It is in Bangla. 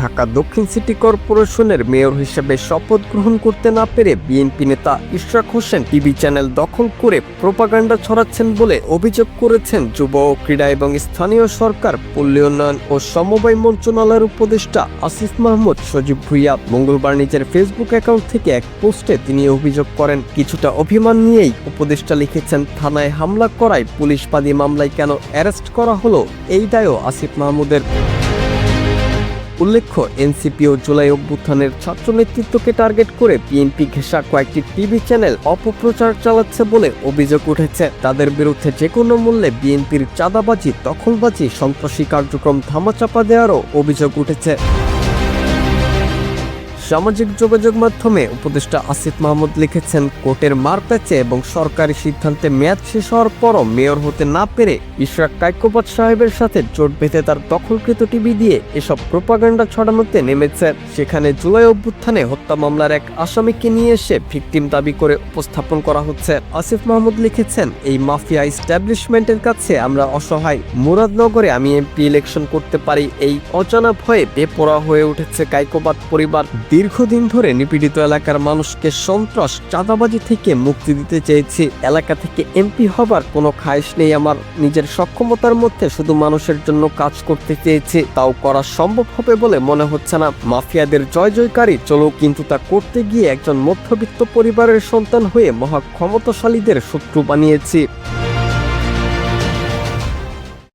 ঢাকা দক্ষিণ সিটি কর্পোরেশনের মেয়র হিসেবে শপথ গ্রহণ করতে না পেরে বিএনপি নেতা ইশরাক হোসেন টিভি চ্যানেল দখল করে প্রোপাগান্ডা ছড়াচ্ছেন বলে অভিযোগ করেছেন যুব ও ক্রীড়া এবং স্থানীয় সরকার, পল্লী উন্নয়ন ও সমবায় মন্ত্রণালয়ের উপদেষ্টা আসিফ মাহমুদ, সজীব ভুইয়া মঙ্গলবার নিজের ফেসবুক অ্যাকাউন্ট থেকে এক পোস্টে তিনি অভিযোগ করেন, কিছুটা অভিমান নিয়েই উপদেষ্টা লিখেছেন, থানায় হামলা করায় পুলিশবাদী মামলায় কেন অ্যারেস্ট করা হলো? এই দায়ও আসিফ মাহমুদের। উল্লেখ্য এনসিপি ও জুলাই অভ্যুত্থানের ছাত্র নেতৃত্বকে টার্গেট করে বিএনপি ঘেঁষা কয়েকটি টিভি চ্যানেল অপপ্রচার চালাচ্ছে বলে অভিযোগ উঠেছে। তাদের বিরুদ্ধে যে কোনো মূল্যে বিএনপির চাঁদাবাজি, দখলবাজি, সন্ত্রাসী কার্যক্রম ধামাচাপা দেওয়ারও অভিযোগ উঠেছে। সামাজিক যোগাযোগ মাধ্যমে উপদেষ্টা আসিফ মাহমুদ লিখেছেন, কোর্টের মারপ্যাচে এবং সরকারি সিদ্ধান্তে মেয়াদ শেষ হওয়ার পরও মেয়র হতে না পেরে ইশরাক কাইকোবাদ সাহেবের সাথে জোট বেঁধে তার দখলকৃত টিভি দিয়ে এসব প্রোপাগান্ডা ছড়ানোতে নেমেছে। সেখানে জুলাই অভ্যুত্থানে হত্যা মামলার এক আসামিকে নিয়ে এসে ভিকটিম দাবি করে উপস্থাপন করা হচ্ছে। আসিফ মাহমুদ লিখেছেন, এই মাফিয়া ইস্টাবলিশমেন্টের কাছে আমরা অসহায়। মুরাদনগরে আমি এমপি ইলেকশন করতে পারি। এই অজানা ভয়ে বেপরোয়া হয়ে উঠেছে কাইকোবাদ পরিবার। দীর্ঘদিন ধরে নিপীড়িত এলাকার মানুষকে সন্ত্রাস, চাঁদাবাজি থেকে মুক্তি দিতে চেয়েছি। এলাকা থেকে এমপি হবার কোনো খায়েশ নেই আমার। নিজের সক্ষমতার মধ্যে শুধু মানুষের জন্য কাজ করতে চেয়েছি, তাও করা সম্ভব হবে বলে মনে হচ্ছে না। মাফিয়াদের জয় জয়কারী চলো কিন্তু তা করতে গিয়ে একজন মধ্যবিত্ত পরিবারের সন্তান হয়ে মহা ক্ষমতাশালীদের শত্রু বানিয়েছি।